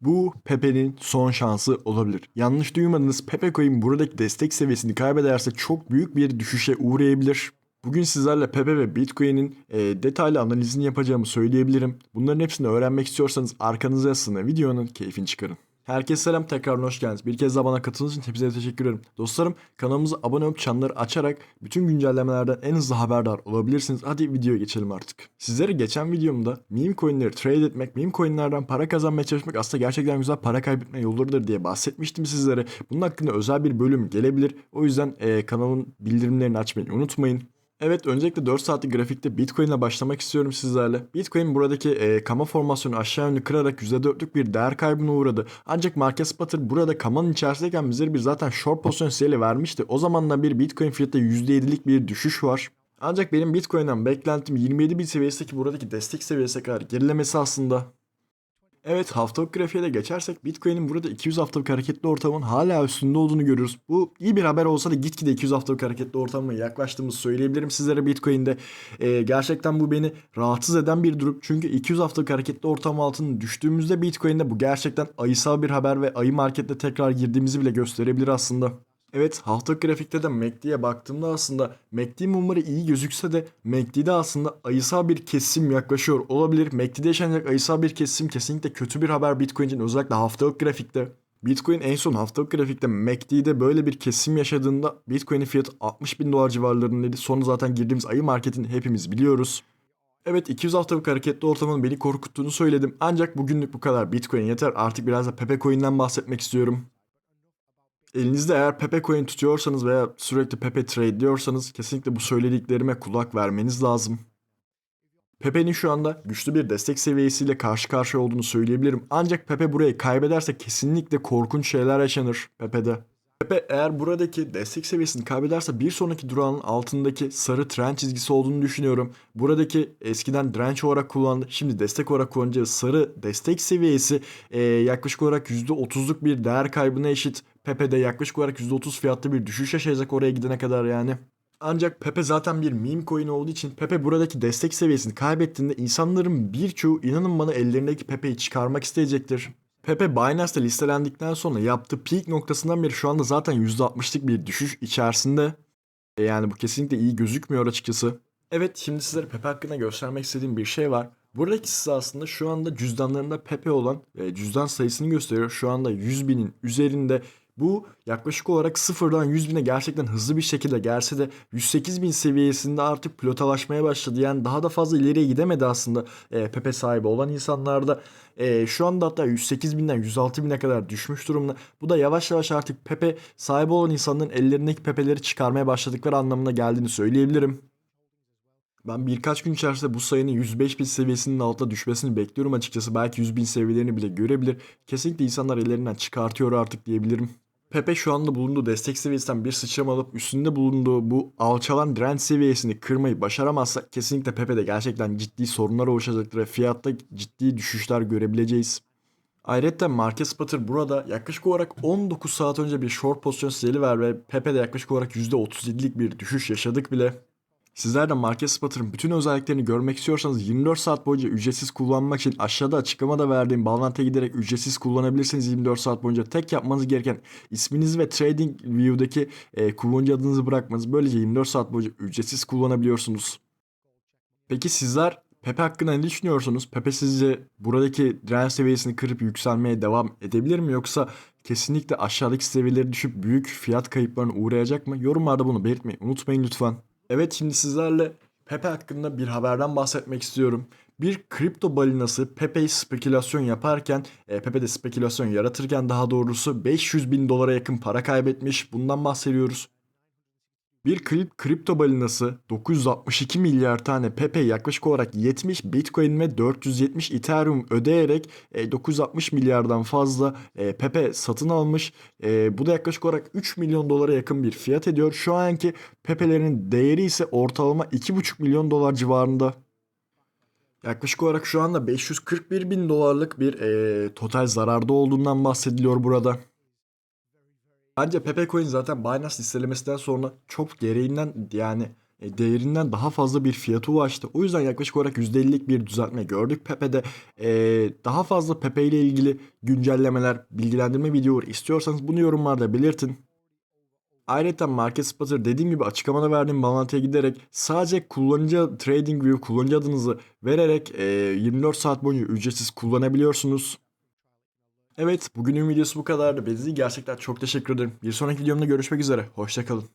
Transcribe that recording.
Bu Pepe'nin son şansı olabilir. Yanlış duymadınız Pepe Coin buradaki destek seviyesini kaybederse çok büyük bir düşüşe uğrayabilir. Bugün sizlerle Pepe ve Bitcoin'in e, detaylı analizini yapacağımı söyleyebilirim. Bunların hepsini öğrenmek istiyorsanız arkanıza yaslanın videonun keyfini çıkarın. Herkese selam tekrardan hoş geldiniz. Bir kez daha bana katıldığınız için hepinize teşekkür ederim. Dostlarım kanalımıza abone olup çanları açarak bütün güncellemelerden en hızlı haberdar olabilirsiniz. Hadi videoya geçelim artık. Sizlere geçen videomda meme coinleri trade etmek, meme coinlerden para kazanmaya çalışmak aslında gerçekten güzel para kaybetme yollarıdır diye bahsetmiştim sizlere. Bunun hakkında özel bir bölüm gelebilir. O yüzden e, kanalın bildirimlerini açmayı unutmayın. Evet öncelikle 4 saatlik grafikte Bitcoin ile başlamak istiyorum sizlerle. Bitcoin buradaki e, kama formasyonu aşağı yönlü kırarak %4'lük bir değer kaybına uğradı. Ancak Market Spotter burada kamanın içerisindeyken bizlere bir zaten short pozisyon sinyali vermişti. O zamandan bir Bitcoin fiyatta %7'lik bir düşüş var. Ancak benim Bitcoin'den beklentim 27 bin seviyesindeki buradaki destek seviyesine kadar gerilemesi aslında. Evet haftalık grafiğe de geçersek Bitcoin'in burada 200 haftalık hareketli ortamın hala üstünde olduğunu görüyoruz. Bu iyi bir haber olsa da gitgide 200 haftalık hareketli ortamına yaklaştığımızı söyleyebilirim sizlere Bitcoin'de. Ee, gerçekten bu beni rahatsız eden bir durum. Çünkü 200 haftalık hareketli ortam altına düştüğümüzde Bitcoin'de bu gerçekten ayısal bir haber ve ayı markette tekrar girdiğimizi bile gösterebilir aslında. Evet haftalık grafikte de MACD'ye baktığımda aslında MACD mumları iyi gözükse de MACD'de aslında ayısal bir kesim yaklaşıyor olabilir. MACD'de yaşanacak ayısal bir kesim kesinlikle kötü bir haber Bitcoin için özellikle haftalık grafikte. Bitcoin en son haftalık grafikte MACD'de böyle bir kesim yaşadığında Bitcoin'in fiyatı 60 bin dolar civarlarındaydı. Sonra zaten girdiğimiz ayı marketini hepimiz biliyoruz. Evet 200 haftalık hareketli ortamın beni korkuttuğunu söyledim. Ancak bugünlük bu kadar Bitcoin yeter. Artık biraz da Pepe Coin'den bahsetmek istiyorum. Elinizde eğer Pepe Coin tutuyorsanız veya sürekli Pepe trade diyorsanız kesinlikle bu söylediklerime kulak vermeniz lazım. Pepe'nin şu anda güçlü bir destek seviyesiyle karşı karşıya olduğunu söyleyebilirim. Ancak Pepe burayı kaybederse kesinlikle korkunç şeyler yaşanır Pepe'de. Pepe eğer buradaki destek seviyesini kaybederse bir sonraki durağın altındaki sarı trend çizgisi olduğunu düşünüyorum. Buradaki eskiden direnç olarak kullandı. Şimdi destek olarak kullanacağı sarı destek seviyesi e, yaklaşık olarak %30'luk bir değer kaybına eşit. Pepe'de yaklaşık olarak %30 fiyatlı bir düşüş yaşayacak oraya gidene kadar yani. Ancak Pepe zaten bir meme coin olduğu için Pepe buradaki destek seviyesini kaybettiğinde insanların birçoğu inanın bana ellerindeki Pepe'yi çıkarmak isteyecektir. Pepe Binance'da listelendikten sonra yaptığı peak noktasından beri şu anda zaten %60'lık bir düşüş içerisinde. E yani bu kesinlikle iyi gözükmüyor açıkçası. Evet şimdi sizlere Pepe hakkında göstermek istediğim bir şey var. Buradaki size aslında şu anda cüzdanlarında Pepe olan e, cüzdan sayısını gösteriyor. Şu anda 100 binin üzerinde bu yaklaşık olarak sıfırdan 100 bine gerçekten hızlı bir şekilde gelse de 108 bin seviyesinde artık pilotalaşmaya başladı. Yani daha da fazla ileriye gidemedi aslında e, Pepe sahibi olan insanlarda. E, şu anda hatta 108 binden 106 bine kadar düşmüş durumda. Bu da yavaş yavaş artık Pepe sahibi olan insanların ellerindeki Pepe'leri çıkarmaya başladıkları anlamına geldiğini söyleyebilirim. Ben birkaç gün içerisinde bu sayının 105 bin seviyesinin altına düşmesini bekliyorum açıkçası. Belki 100 bin seviyelerini bile görebilir. Kesinlikle insanlar ellerinden çıkartıyor artık diyebilirim. Pepe şu anda bulunduğu destek seviyesinden bir sıçrama alıp üstünde bulunduğu bu alçalan direnç seviyesini kırmayı başaramazsa kesinlikle Pepe'de gerçekten ciddi sorunlar oluşacaktır ve fiyatta ciddi düşüşler görebileceğiz. Ayrıca Market Spotter burada yaklaşık olarak 19 saat önce bir short pozisyon sinyali ver ve Pepe'de yaklaşık olarak %37'lik bir düşüş yaşadık bile. Sizler de Market Spotter'ın bütün özelliklerini görmek istiyorsanız 24 saat boyunca ücretsiz kullanmak için aşağıda açıklamada verdiğim bağlantıya giderek ücretsiz kullanabilirsiniz 24 saat boyunca. Tek yapmanız gereken isminizi ve Trading View'daki e, kullanıcı adınızı bırakmanız. Böylece 24 saat boyunca ücretsiz kullanabiliyorsunuz. Peki sizler Pepe hakkında ne düşünüyorsunuz? Pepe sizce buradaki direnç seviyesini kırıp yükselmeye devam edebilir mi? Yoksa kesinlikle aşağıdaki seviyeleri düşüp büyük fiyat kayıplarına uğrayacak mı? Yorumlarda bunu belirtmeyi unutmayın lütfen. Evet şimdi sizlerle Pepe hakkında bir haberden bahsetmek istiyorum. Bir kripto balinası Pepe'yi spekülasyon yaparken, e, Pepe de spekülasyon yaratırken daha doğrusu 500 bin dolara yakın para kaybetmiş. Bundan bahsediyoruz. Bir krip, kripto balinası 962 milyar tane Pepe yaklaşık olarak 70 Bitcoin ve 470 Ethereum ödeyerek e, 960 milyardan fazla e, Pepe satın almış. E, bu da yaklaşık olarak 3 milyon dolara yakın bir fiyat ediyor. Şu anki Pepe'lerin değeri ise ortalama 2,5 milyon dolar civarında. Yaklaşık olarak şu anda 541 bin dolarlık bir e, total zararda olduğundan bahsediliyor burada. Bence Pepe Coin zaten Binance listelemesinden sonra çok gereğinden yani e, değerinden daha fazla bir fiyatı ulaştı. O yüzden yaklaşık olarak %50'lik bir düzeltme gördük Pepe'de. E, daha fazla Pepe ile ilgili güncellemeler, bilgilendirme videoları istiyorsanız bunu yorumlarda belirtin. Ayrıca Market Spotter dediğim gibi açıklamada verdiğim bağlantıya giderek sadece kullanıcı TradingView kullanıcı adınızı vererek e, 24 saat boyunca ücretsiz kullanabiliyorsunuz. Evet bugünün videosu bu kadardı. Beni gerçekten çok teşekkür ederim. Bir sonraki videomda görüşmek üzere. Hoşçakalın.